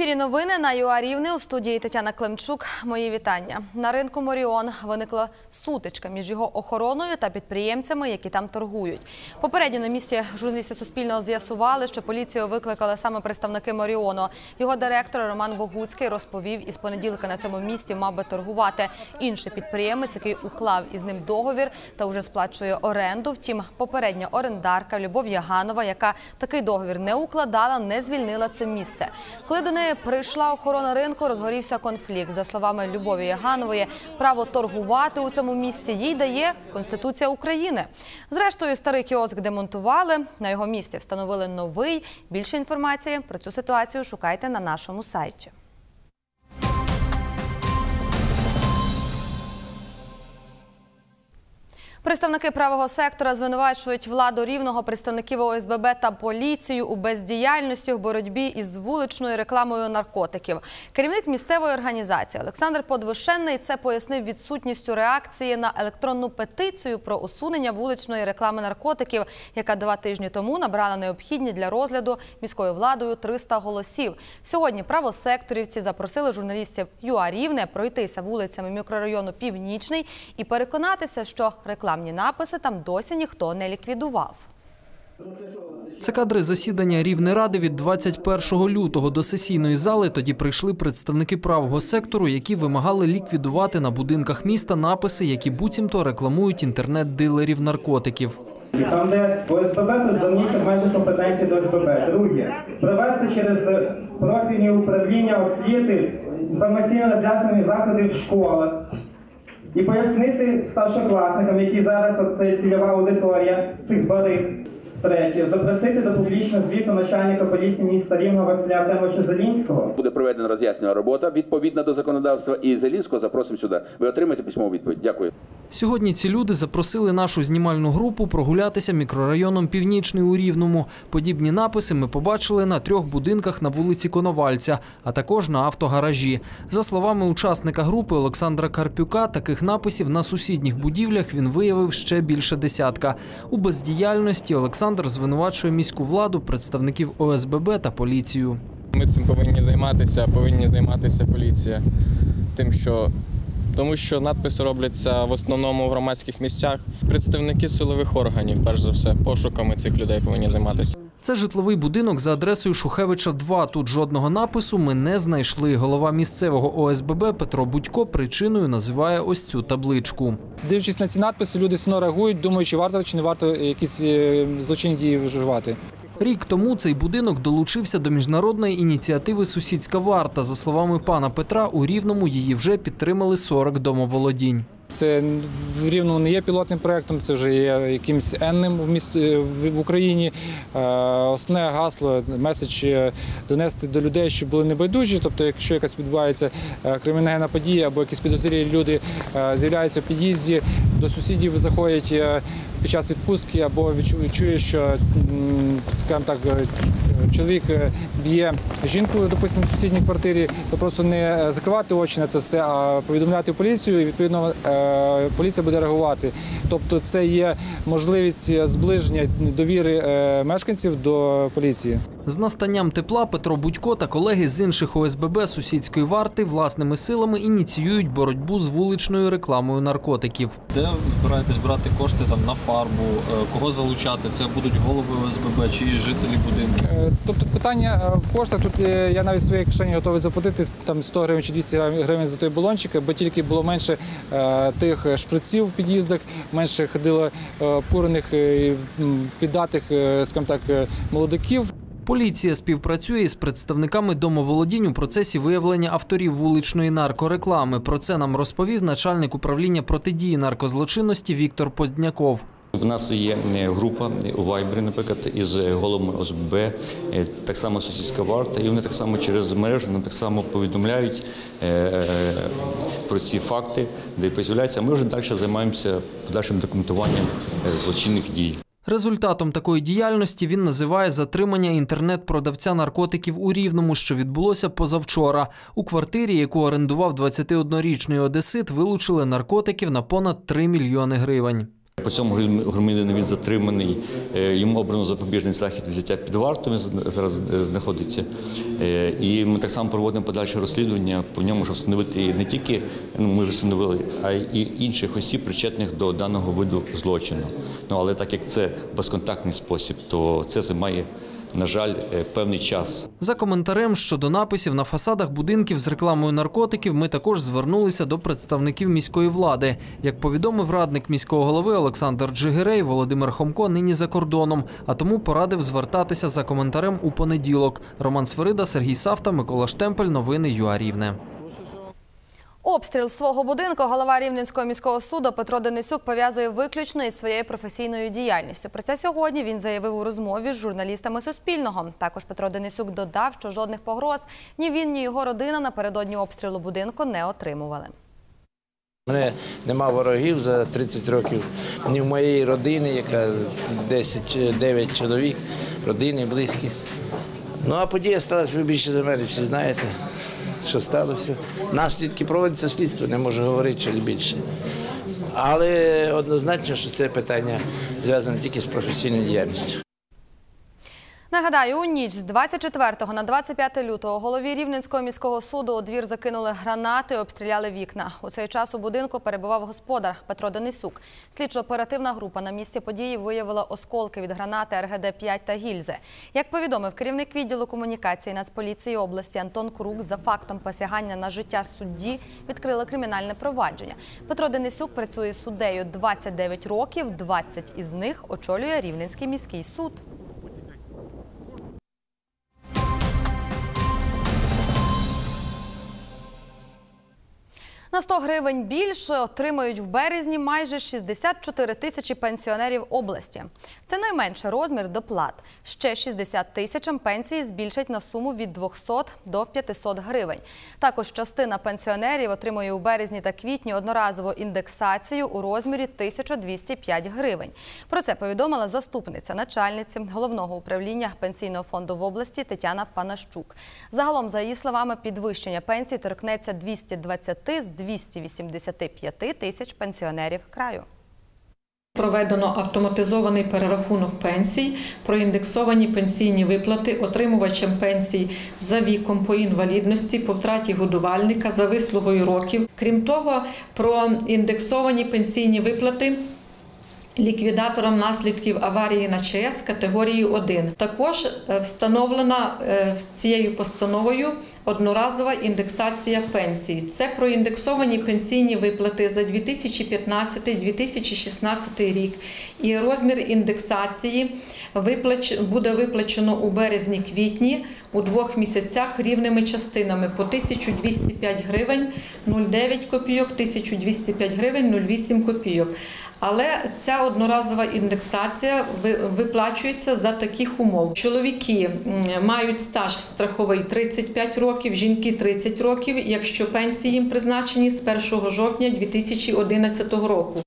ефірі новини на ЮА Рівне у студії Тетяна Климчук. Мої вітання. На ринку Моріон виникла сутичка між його охороною та підприємцями, які там торгують. Попередньо на місці журналісти Суспільного з'ясували, що поліцію викликали саме представники Моріону. Його директор Роман Богуцький розповів, із понеділка на цьому місці мав би торгувати інший підприємець, який уклав із ним договір та вже сплачує оренду. Втім, попередня орендарка Любов Яганова, яка такий договір не укладала, не звільнила це місце. Коли до неї прийшла охорона ринку, розгорівся конфлікт. За словами Любові Яганової, право торгувати у цьому місці їй дає Конституція України. Зрештою, старий кіоск демонтували. На його місці встановили новий. Більше інформації про цю ситуацію шукайте на нашому сайті. Представники правого сектора звинувачують владу рівного представників ОСББ та поліцію у бездіяльності в боротьбі із вуличною рекламою наркотиків. Керівник місцевої організації Олександр Подвишенний це пояснив відсутністю реакції на електронну петицію про усунення вуличної реклами наркотиків, яка два тижні тому набрала необхідні для розгляду міською владою 300 голосів. Сьогодні правосекторівці запросили журналістів ЮА Рівне пройтися вулицями мікрорайону Північний і переконатися, що рекламні написи там досі ніхто не ліквідував. Це кадри засідання Рівнеради від 21 лютого до сесійної зали. Тоді прийшли представники правого сектору, які вимагали ліквідувати на будинках міста написи, які буцімто рекламують інтернет-дилерів наркотиків. Там, де ОСББ, то зверніться в межах компетенції до ОСББ. Друге, провести через профільні управління освіти інформаційно роз'яснювальні заходи в школах і пояснити старшокласникам, які зараз це цільова аудиторія цих бариг. Третє, запросити до публічного звіту начальника поліції міста Рівного Василя Артемовича Зелінського Буде проведена роз'яснювана робота відповідна до законодавства. І Зелінського запросимо сюди. Ви отримаєте письмову відповідь. Дякую. Сьогодні ці люди запросили нашу знімальну групу прогулятися мікрорайоном Північний у Рівному. Подібні написи ми побачили на трьох будинках на вулиці Коновальця, а також на автогаражі. За словами учасника групи Олександра Карпюка, таких написів на сусідніх будівлях він виявив ще більше десятка. У бездіяльності Олександр звинувачує міську владу, представників ОСББ та поліцію. Ми цим повинні займатися, повинні займатися поліція. Тим, що тому що надписи робляться в основному в громадських місцях. Представники силових органів, перш за все, пошуками цих людей повинні займатися. Це житловий будинок за адресою Шухевича 2. Тут жодного напису ми не знайшли. Голова місцевого ОСББ Петро Будько причиною називає ось цю табличку. Дивлячись на ці надписи, люди все одно реагують, думають, чи варто чи не варто якісь е, злочинні дії вживати. Рік тому цей будинок долучився до міжнародної ініціативи Сусідська варта. За словами пана Петра, у Рівному її вже підтримали 40 домоволодінь. Це в рівному не є пілотним проєктом, це вже є якимось енним міст в в Україні. Е, Основне гасло, меседж е, донести до людей, щоб були небайдужі. Тобто, якщо якась відбувається е, кримінальна подія або якісь підозрілі люди е, з'являються в під'їзді, до сусідів заходять е, під час відпустки, або відчує, що скажімо так. Е, Чоловік е, б'є жінку, допустимо, в сусідній квартирі, то просто не закривати очі на це все, а повідомляти поліцію. І відповідно е, поліція буде реагувати. Тобто, це є можливість зближення довіри е, мешканців до поліції. З настанням тепла Петро Будько та колеги з інших ОСББ сусідської варти власними силами ініціюють боротьбу з вуличною рекламою наркотиків. Де збираєтесь брати кошти там на фарбу? Е, Кого залучати? Це будуть голови ОСББ чи жителі будинків? Е, Тобто питання е, в коштах тут я навіть в своїй кишені готовий заплатити там 100 гривень чи 200 гривень за той балончик, аби тільки було менше тих шприців в під'їздах, менше ходило обкурених е, піддатих, скажімо так, молодиків. Поліція співпрацює із представниками домоволодінь у процесі виявлення авторів вуличної наркореклами. Про це нам розповів начальник управління протидії наркозлочинності Віктор Поздняков. В нас є е, група у Вайбері, наприклад, із головами ОСББ, е, так само сусідська варта, і вони так само через мережу нам так само повідомляють е, про ці факти, де появляються. Ми вже далі займаємося подальшим документуванням е, злочинних дій. Результатом такої діяльності він називає затримання інтернет-продавця наркотиків у Рівному, що відбулося позавчора. У квартирі, яку орендував 21-річний одесит, вилучили наркотиків на понад 3 мільйони гривень. По цьому громадянину він затриманий. Е, Йому обрано запобіжний захід взяття під варту. Він зараз е, знаходиться. Е, І ми так само проводимо подальше розслідування по ньому, щоб встановити не тільки ну, ми вже встановили, а й інших осіб, причетних до даного виду злочину. Ну але так як це безконтактний спосіб, то це займає, на жаль, е, певний час. За коментарем щодо написів на фасадах будинків з рекламою наркотиків ми також звернулися до представників міської влади. Як повідомив радник міського голови Олександр Джигирей, Володимир Хомко нині за кордоном, а тому порадив звертатися за коментарем у понеділок. Роман Сверида, Сергій Савта, Микола Штемпель. Новини ЮА Рівне. Обстріл свого будинку голова Рівненського міського суду Петро Денисюк пов'язує виключно із своєю професійною діяльністю. Про це сьогодні він заявив у розмові з журналістами Суспільного. Також Петро Денисюк додав, що жодних погроз ні він, ні його родина напередодні обстрілу будинку не отримували. Мене нема ворогів за 30 років. Ні в моєї родини, яка 10, 9 чоловік, родини, близькі. Ну а подія сталася ви більше за мене, всі знаєте, що сталося. Наслідки проводиться слідство, не можу говорити що більше. Але однозначно, що це питання зв'язане тільки з професійною діяльністю. Нагадаю, у ніч з 24 на 25 лютого голові Рівненського міського суду у двір закинули гранати, і обстріляли вікна. У цей час у будинку перебував господар Петро Денисюк. Слідчо-оперативна група на місці події виявила осколки від гранати РГД-5 та гільзи. Як повідомив керівник відділу комунікації Нацполіції області Антон Крук, за фактом посягання на життя судді відкрили кримінальне провадження. Петро Денисюк працює суддею 29 років, 20 із них очолює Рівненський міський суд. На 100 гривень більше отримають в березні майже 64 тисячі пенсіонерів області. Це найменший розмір доплат. Ще 60 тисячам пенсії збільшать на суму від 200 до 500 гривень. Також частина пенсіонерів отримує у березні та квітні одноразову індексацію у розмірі 1205 гривень. Про це повідомила заступниця начальниці головного управління пенсійного фонду в області Тетяна Панащук. Загалом, за її словами, підвищення пенсій торкнеться 220 з 285 тисяч пенсіонерів краю. Проведено автоматизований перерахунок пенсій, проіндексовані пенсійні виплати отримувачам пенсій за віком по інвалідності, по втраті годувальника, за вислугою років. Крім того, проіндексовані пенсійні виплати. Ліквідаторам наслідків аварії на ЧАЕС категорії 1. Також е, встановлена е, цією постановою одноразова індексація пенсій. Це проіндексовані пенсійні виплати за 2015-2016 рік. І розмір індексації буде виплачено у березні-квітні у двох місяцях рівними частинами по 1205 гривень 0,9 копійок, 1205 гривень 0,8 копійок. Але ця одноразова індексація виплачується за таких умов. Чоловіки мають стаж страховий 35 років, жінки 30 років, якщо пенсії їм призначені з 1 жовтня 2011 року.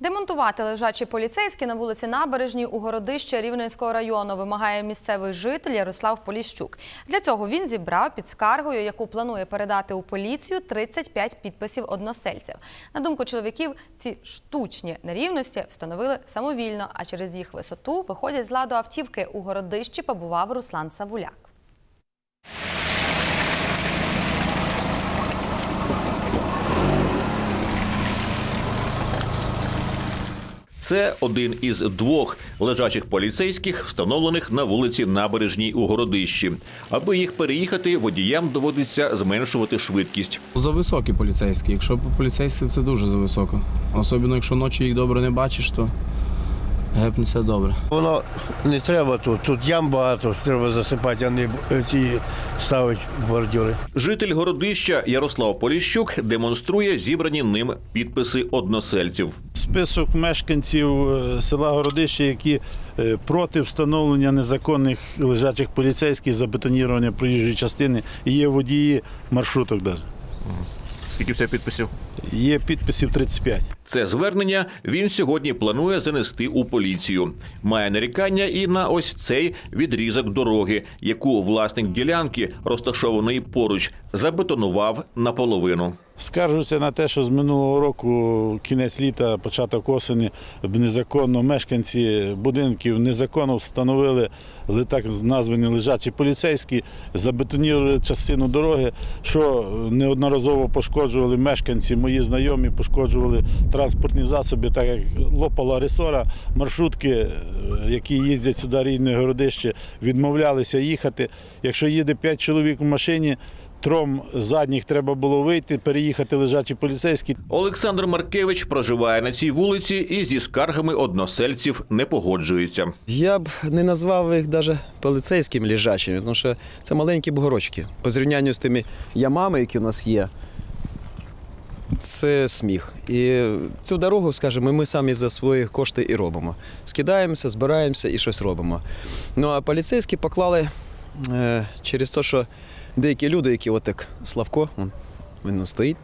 Демонтувати лежачі поліцейські на вулиці Набережній у городище Рівненського району вимагає місцевий житель Ярослав Поліщук. Для цього він зібрав під скаргою, яку планує передати у поліцію, 35 підписів односельців. На думку чоловіків, ці штучні нерівності встановили самовільно, а через їх висоту виходять з ладу автівки. У городищі побував Руслан Савуляк. Це один із двох лежачих поліцейських, встановлених на вулиці Набережній у Городищі. Аби їх переїхати, водіям доводиться зменшувати швидкість. За високі поліцейські. Якщо поліцейські, це дуже за високо. Особливо, якщо ночі їх добре не бачиш, то гепнеться добре. Воно не треба тут. Тут ям багато, треба засипати, а не е, ці ставити бордюри. Житель Городища Ярослав Поліщук демонструє зібрані ним підписи односельців. Список мешканців е, села Городище, які е, проти встановлення незаконних лежачих поліцейських забетонірування проїжджої частини, і є водії маршруток. Даже. Скільки все підписів? Є підписів 35. Це звернення він сьогодні планує занести у поліцію. Має нарікання і на ось цей відрізок дороги, яку власник ділянки, розташованої поруч, забетонував наполовину. Скаржуся на те, що з минулого року, кінець літа, початок осені, незаконно мешканці будинків незаконно встановили ли- так названі лежачі поліцейські, забетонували частину дороги, що неодноразово пошкоджували мешканці, мої знайомі, пошкоджували транспортні засоби, так як лопала ресора, маршрутки, е, які їздять сюди рідне городище, відмовлялися їхати. Якщо їде 5 чоловік в машині, трьом задніх треба було вийти, переїхати лежачі поліцейські. Олександр Маркевич проживає на цій вулиці і зі скаргами односельців не погоджується. Я б не назвав їх навіть поліцейськими лежачими, тому що це маленькі бугорочки. По зрівнянню з тими ямами, які у нас є, це сміх. І цю дорогу, скажімо, ми самі за свої кошти і робимо. Скидаємося, збираємося і щось робимо. Ну а поліцейські поклали е, через те, що деякі люди, які от як Славко, он, він стоїть,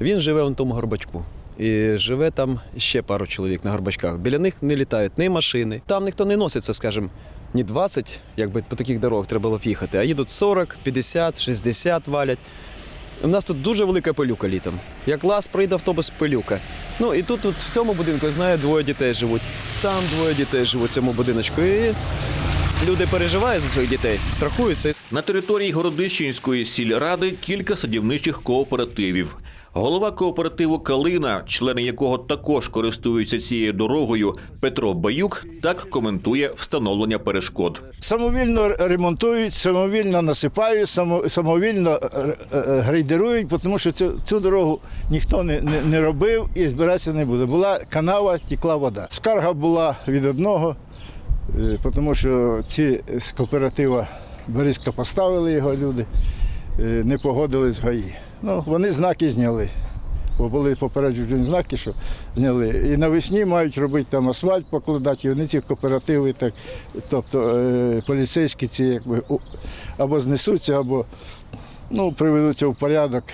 він живе в тому горбачку. І живе там ще пару чоловік на горбачках. Біля них не літають ні машини. Там ніхто не носиться, скажімо, ні 20, якби по таких дорогах треба було б їхати, а їдуть 40, 50, 60 валять. У нас тут дуже велика пилюка літом. Як лас прийде автобус, пилюка. Ну і тут, тут в цьому будинку, знаю, двоє дітей живуть. Там двоє дітей живуть в цьому будиночку. І люди переживають за своїх дітей, страхуються. На території Городищенської сільради кілька садівничих кооперативів. Голова кооперативу Калина, члени якого також користуються цією дорогою, Петро Баюк, так коментує встановлення перешкод. Самовільно ремонтують, самовільно насипають, само- самовільно е, е, грейдерують, тому що цю, цю дорогу ніхто не, не, не робив і збиратися не буде. Була канава, тікла вода. Скарга була від одного, е, тому що ці з кооператива Бориска поставили його люди, е, не погодились ГАІ. Ну, вони знаки зняли. Бо були попереджені знаки, що зняли. І навесні мають робити там асфальт покладати, і вони ці кооперативи, так, тобто е, поліцейські ці якби або знесуться, або ну, приведуться в порядок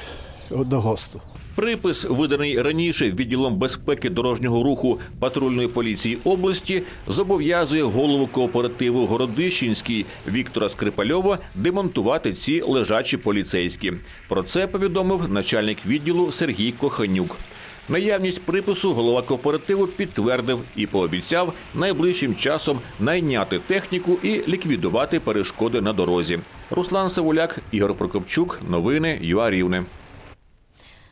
до ГОСТу. Припис, виданий раніше відділом безпеки дорожнього руху патрульної поліції області, зобов'язує голову кооперативу Городищенський Віктора Скрипальова демонтувати ці лежачі поліцейські. Про це повідомив начальник відділу Сергій Коханюк. Наявність припису голова кооперативу підтвердив і пообіцяв найближчим часом найняти техніку і ліквідувати перешкоди на дорозі. Руслан Савуляк, Ігор Прокопчук, новини ЮА Рівне.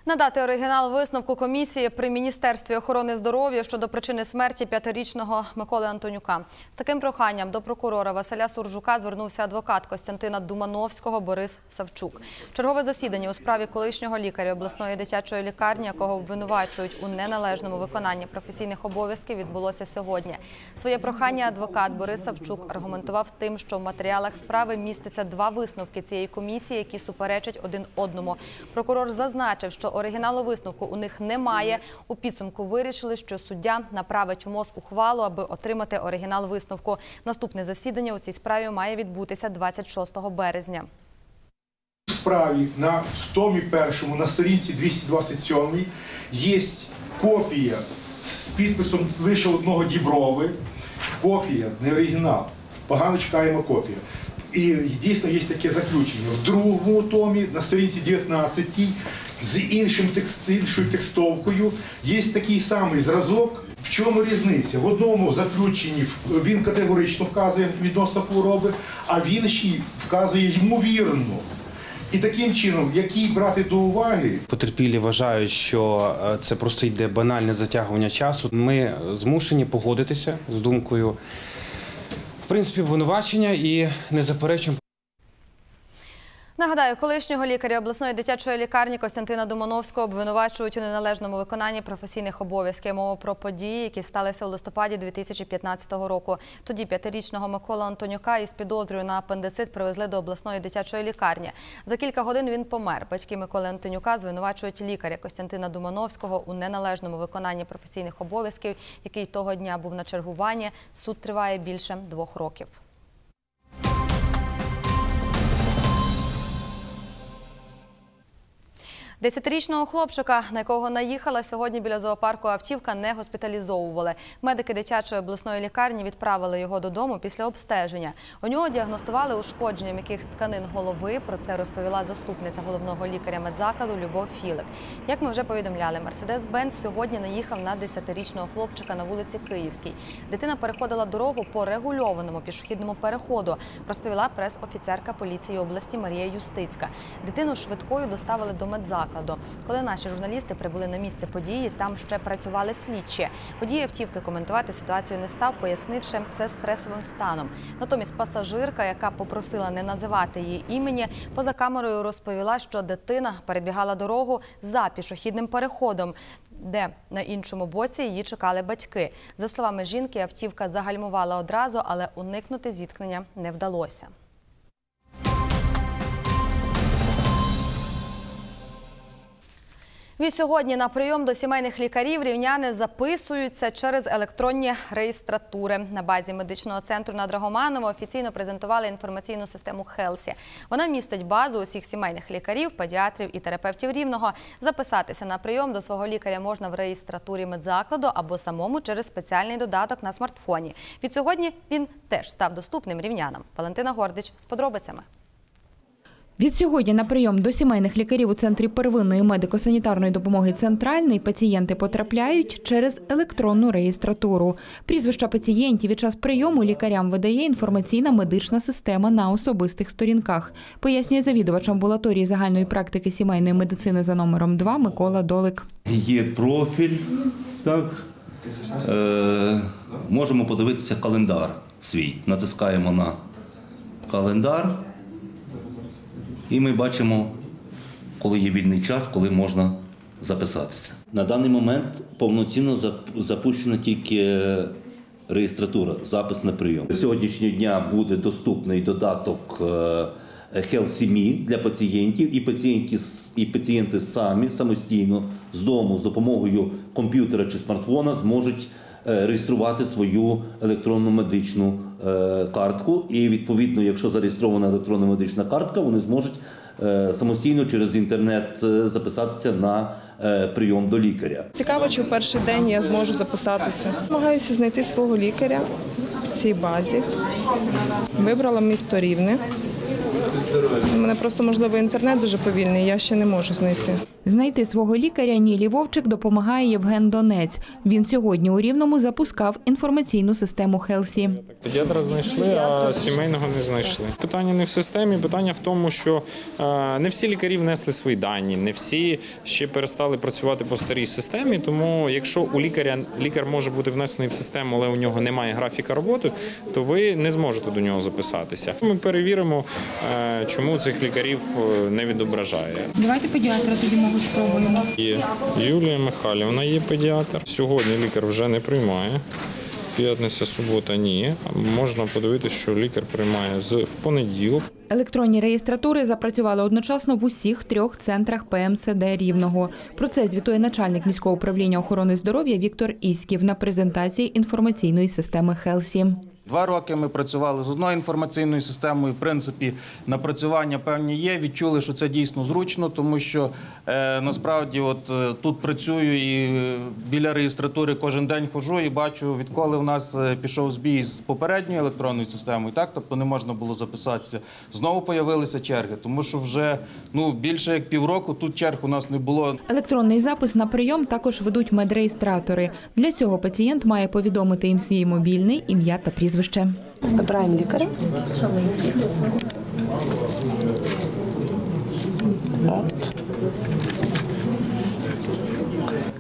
Надати оригінал висновку комісії при міністерстві охорони здоров'я щодо причини смерті п'ятирічного Миколи Антонюка. З таким проханням до прокурора Василя Суржука звернувся адвокат Костянтина Думановського Борис Савчук. Чергове засідання у справі колишнього лікаря обласної дитячої лікарні, якого обвинувачують у неналежному виконанні професійних обов'язків, відбулося сьогодні. Своє прохання адвокат Борис Савчук аргументував тим, що в матеріалах справи міститься два висновки цієї комісії, які суперечать один одному. Прокурор зазначив, що оригіналу висновку у них немає. У підсумку вирішили, що суддя направить у МОЗ ухвалу, аби отримати оригінал висновку. Наступне засідання у цій справі має відбутися 26 березня. В справі на томі першому на сторінці 227 є копія з підписом лише одного Діброви. Копія, не оригінал. Погано читаємо копію. І дійсно є таке заключення. В другому томі на сторінці 19 з іншим текст, іншою текстовкою є такий самий зразок. В чому різниця? В одному заключенні він категорично вказує відносно хвороби, а в іншій вказує ймовірно. І таким чином, який брати до уваги, Потерпілі вважають, що е, це просто йде банальне затягування часу. Ми змушені погодитися з думкою, в принципі, обвинувачення і не заперечуємо. Нагадаю, колишнього лікаря обласної дитячої лікарні Костянтина Думановського обвинувачують у неналежному виконанні професійних обов'язків. Мова про події, які сталися у листопаді 2015 року. Тоді п'ятирічного Микола Антонюка із підозрою на апендицит привезли до обласної дитячої лікарні. За кілька годин він помер. Батьки Миколи Антонюка звинувачують лікаря Костянтина Думановського у неналежному виконанні професійних обов'язків, який того дня був на чергуванні. Суд триває більше двох років. Десятирічного хлопчика, на якого наїхала сьогодні біля зоопарку автівка, не госпіталізовували. Медики дитячої обласної лікарні відправили його додому після обстеження. У нього діагностували ушкодження м'яких тканин голови. Про це розповіла заступниця головного лікаря медзакладу Любов Філик. Як ми вже повідомляли, Мерседес Бенц сьогодні наїхав на десятирічного хлопчика на вулиці Київській. Дитина переходила дорогу по регульованому пішохідному переходу, розповіла прес-офіцерка поліції області Марія Юстицька. Дитину швидкою доставили до медзакладу. Коли наші журналісти прибули на місце події, там ще працювали слідчі. Водій автівки коментувати ситуацію не став, пояснивши це стресовим станом. Натомість пасажирка, яка попросила не називати її імені, поза камерою розповіла, що дитина перебігала дорогу за пішохідним переходом. Де на іншому боці її чекали батьки. За словами жінки, автівка загальмувала одразу, але уникнути зіткнення не вдалося. Відсьогодні на прийом до сімейних лікарів рівняни записуються через електронні реєстратури. На базі медичного центру на Драгоманова офіційно презентували інформаційну систему Хелсі. Вона містить базу усіх сімейних лікарів, педіатрів і терапевтів рівного. Записатися на прийом до свого лікаря можна в реєстратурі медзакладу або самому через спеціальний додаток на смартфоні. Відсьогодні він теж став доступним рівнянам. Валентина Гордич з подробицями. Відсьогодні на прийом до сімейних лікарів у центрі первинної медико-санітарної допомоги «Центральний» пацієнти потрапляють через електронну реєстратуру. Прізвища пацієнтів від час прийому лікарям видає інформаційна медична система на особистих сторінках, пояснює завідувач амбулаторії загальної практики сімейної медицини за номером 2 Микола Долик. Є профіль, так. Е, можемо подивитися календар свій. Натискаємо на календар, і ми бачимо, коли є вільний час, коли можна записатися. На даний момент повноцінно запущена тільки реєстратура, запис на прийом. Сьогоднішнього дня буде доступний додаток е, HealthMe для пацієнтів, і пацієнти, і пацієнти самі самостійно з дому з допомогою комп'ютера чи смартфона зможуть е, реєструвати свою електронну медичну е, картку. І відповідно, якщо зареєстрована електронна медична картка, вони зможуть е, самостійно через інтернет е, записатися на е, прийом до лікаря. Цікаво, чи в перший день я зможу записатися. Намагаюся знайти свого лікаря в цій базі. Вибрала місто Рівне. У мене просто можливо інтернет дуже повільний, я ще не можу знайти. Знайти свого лікаря Нілі Вовчик допомагає Євген Донець. Він сьогодні у Рівному запускав інформаційну систему Хелсі. Педіатра знайшли, а сімейного не знайшли. Питання не в системі, питання в тому, що е, не всі лікарі внесли свої дані, не всі ще перестали працювати по старій системі. Тому, якщо у лікаря лікар може бути внесений в систему, але у нього немає графіка роботи, то ви не зможете до нього записатися. Ми перевіримо, е, чому цих лікарів е, не відображає. Давайте педіатра тоді мову спробуємо. Є Юлія Михайлівна є педіатр. Сьогодні лікар вже не приймає. П'ятниця, субота ні. Можна подивитися, що лікар приймає з в понеділок. Електронні реєстратури запрацювали одночасно в усіх трьох центрах ПМСД Рівного. Про це звітує начальник міського управління охорони здоров'я Віктор Іськів на презентації інформаційної системи Хелсі. Два роки ми працювали з одною інформаційною системою. В принципі, напрацювання певні є. Відчули, що це дійсно зручно, тому що е, насправді, от е, тут працюю і е, біля реєстратури кожен день хожу і бачу, відколи в нас е, пішов збій з попередньою електронною системою, так тобто не можна було записатися. Знову появилися черги, тому що вже ну більше як півроку тут черг у нас не було. Електронний запис на прийом також ведуть медреєстратори. Для цього пацієнт має повідомити їм свій мобільний, ім'я та прізвище. Вибираємо лікаря. От.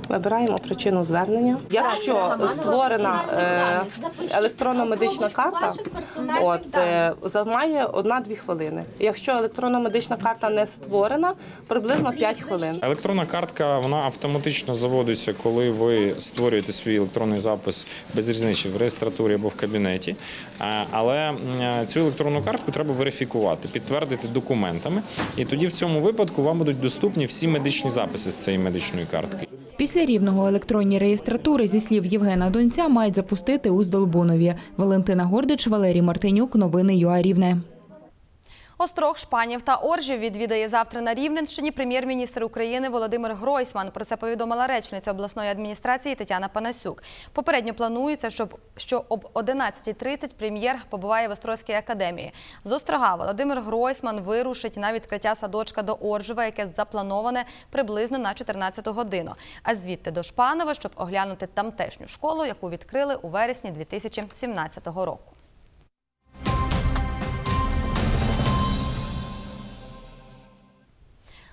Вибираємо причину звернення. Якщо створена е, електронна медична карта, от, е, займає 1-2 хвилини. Якщо електронна медична карта не створена, приблизно 5 хвилин. Електронна картка вона автоматично заводиться, коли ви створюєте свій електронний запис без різниці в реєстратурі або в кабінеті. Але цю електронну картку треба верифікувати, підтвердити документами. І тоді в цьому випадку вам будуть доступні всі медичні записи з цієї медичної картки. Після рівного електронні реєстратури, зі слів Євгена Донця, мають запустити у Здолбунові. Валентина Гордич, Валерій Мартинюк. Новини ЮА Рівне. Острог, Шпанів та Оржів відвідає завтра на Рівненщині прем'єр-міністр України Володимир Гройсман. Про це повідомила речниця обласної адміністрації Тетяна Панасюк. Попередньо планується, щоб що об 11.30 прем'єр побуває в Острозькій академії. З Острога Володимир Гройсман вирушить на відкриття садочка до Оржева, яке заплановане приблизно на 14 годину. А звідти до Шпанова, щоб оглянути тамтешню школу, яку відкрили у вересні 2017 року.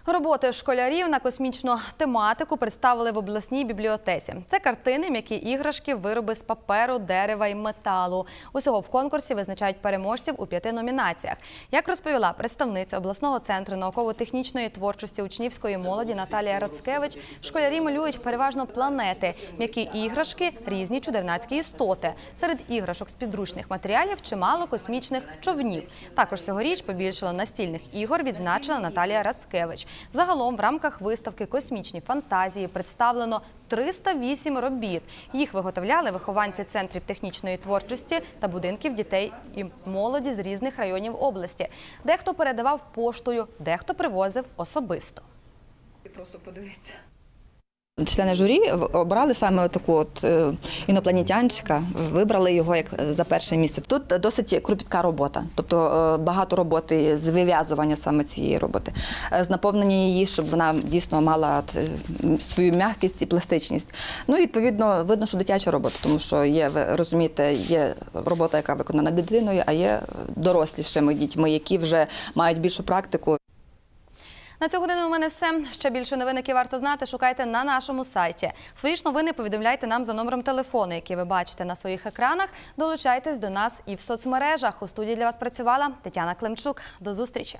Роботи школярів на космічну тематику представили в обласній бібліотеці. Це картини, м'які іграшки, вироби з паперу, дерева і металу. Усього в конкурсі визначають переможців у п'яти номінаціях. Як розповіла представниця обласного центру науково-технічної творчості учнівської молоді Наталія Рацкевич, школярі малюють переважно планети, м'які іграшки, різні чудернацькі істоти. Серед іграшок з підручних матеріалів чимало космічних човнів. Також цьогоріч побільшало настільних ігор, відзначила Наталія Рацкевич. Загалом в рамках виставки Космічні фантазії представлено 308 робіт. Їх виготовляли вихованці центрів технічної творчості та будинків дітей і молоді з різних районів області. Дехто передавав поштою, дехто привозив особисто. Просто подивитися. Члени журі обрали саме таку от е, інопланетянчика, вибрали його як за перше місце. Тут досить кропітка робота, тобто е, багато роботи з вив'язування саме цієї роботи, е, з наповнення її, щоб вона дійсно мала е, свою м'якість і пластичність. Ну відповідно видно, що дитяча робота, тому що є, ви розумієте, є робота, яка виконана дитиною, а є дорослішими дітьми, які вже мають більшу практику. На цю годину у мене все. Ще більше новин, які варто знати, шукайте на нашому сайті. Свої ж новини повідомляйте нам за номером телефону, який ви бачите на своїх екранах. Долучайтесь до нас і в соцмережах. У студії для вас працювала Тетяна Климчук. До зустрічі.